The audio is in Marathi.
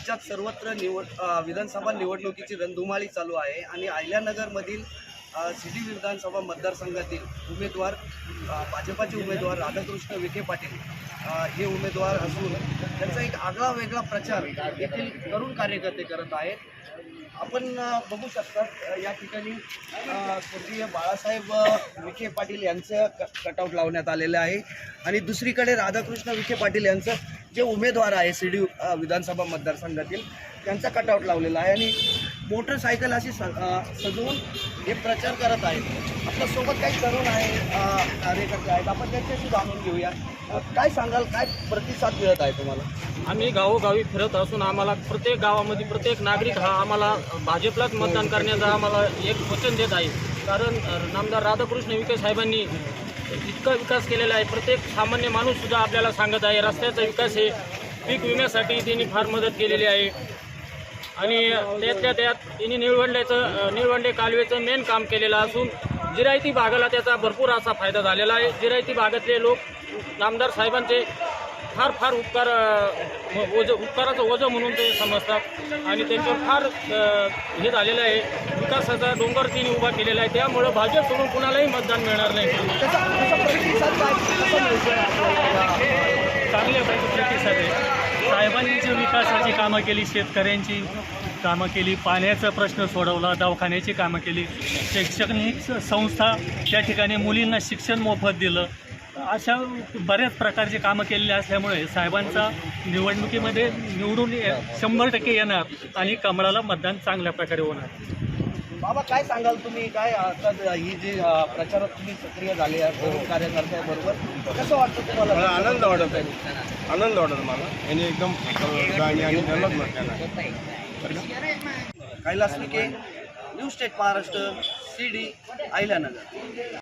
राज्यात सर्वत्र निवड विधानसभा निवडणुकीची रणधुमाळी चालू आहे आणि अहिल्यानगरमधील सिटी विधानसभा मतदारसंघातील उमेदवार भाजपाचे उमेदवार राधाकृष्ण विखे पाटील हे उमेदवार असून त्यांचा एक आगळा वेगळा प्रचार येथील तरुण कार्यकर्ते करत आहेत. आपण बघू शकता या ठिकाणी स्वर्गीय बाळासाहेब विखे पाटील यांचं कटआउट लावण्यात आलेलं आहे. आणि दुसरीकडे राधाकृष्ण विखे पाटील यांचं जे उमेदवार आहे सी डी विधानसभा मतदारसंघातील त्यांचा कटआउट लावलेला आहे. आणि मोटरसायकल अशी स सजवून हे प्रचार करत आहेत. आपल्यासोबत काही तरुण आहे कार्यकर्ते आहेत. आपण त्यांच्याशी जाणून घेऊया. काय सांगाल काय प्रतिसाद मिळत आहे तुम्हाला? आम्ही गावोगावी फिरत असून आम्हाला प्रत्येक गावामध्ये प्रत्येक नागरिक हा आम्हाला भाजपलाच मतदान करण्याचा आम्हाला एक वचन देत आहे. कारण नामदार राधाकृष्ण विखे साहेबांनी इतका विकास केलेला आहे. प्रत्येक सामान्य माणूससुद्धा आपल्याला सांगत आहे रस्त्याचा विकास हे पीक विम्यासाठी त्यांनी फार मदत केलेली आहे. आणि त्यातल्या त्यात त्यांनी निळवंड्याचं निळवंडे कालवेचं मेन काम केलेलं असून जिरायती भागाला त्याचा भरपूर असा फायदा झालेला आहे. जिरायती भागातले लोक नामदार साहेबांचे फार फार उपकार ओझं उपकाराचं ओझं म्हणून ते समजतात. आणि त्यांच्यावर फार हे झालेलं आहे. विकासाचा डोंगर तिने उभा केलेला आहे. त्यामुळं भाजप सोडून कुणालाही मतदान मिळणार नाही. त्याचा प्रतिसाद चांगल्या आहे साहेबांनी जी विकासाची कामं केली शेतकऱ्यांची कामं केली पाण्याचा प्रश्न सोडवला दवाखान्याची कामं केली. शैक्षणिक संस्था त्या ठिकाणी मुलींना शिक्षण मोफत दिलं. अशा बऱ्याच प्रकारची कामं केलेली असल्यामुळे साहेबांचा निवडणुकीमध्ये निवडून ये- शंभर टक्के येणार आणि कमळाला मतदान चांगल्या प्रकारे होणार. बाबा काय सांगाल तुम्ही? काय आता ही जी अ, प्रचारात तुम्ही सक्रिय झाले आहात कार्यकर्त्याबरोबर कसं वाटतं मला तुम्हाला आनंद वाटत आहे. आनंद वाटत मला. यांनी एकदम गाणी आणि Kailas Vikhe news state Maharashtra C D Ahilyanagar.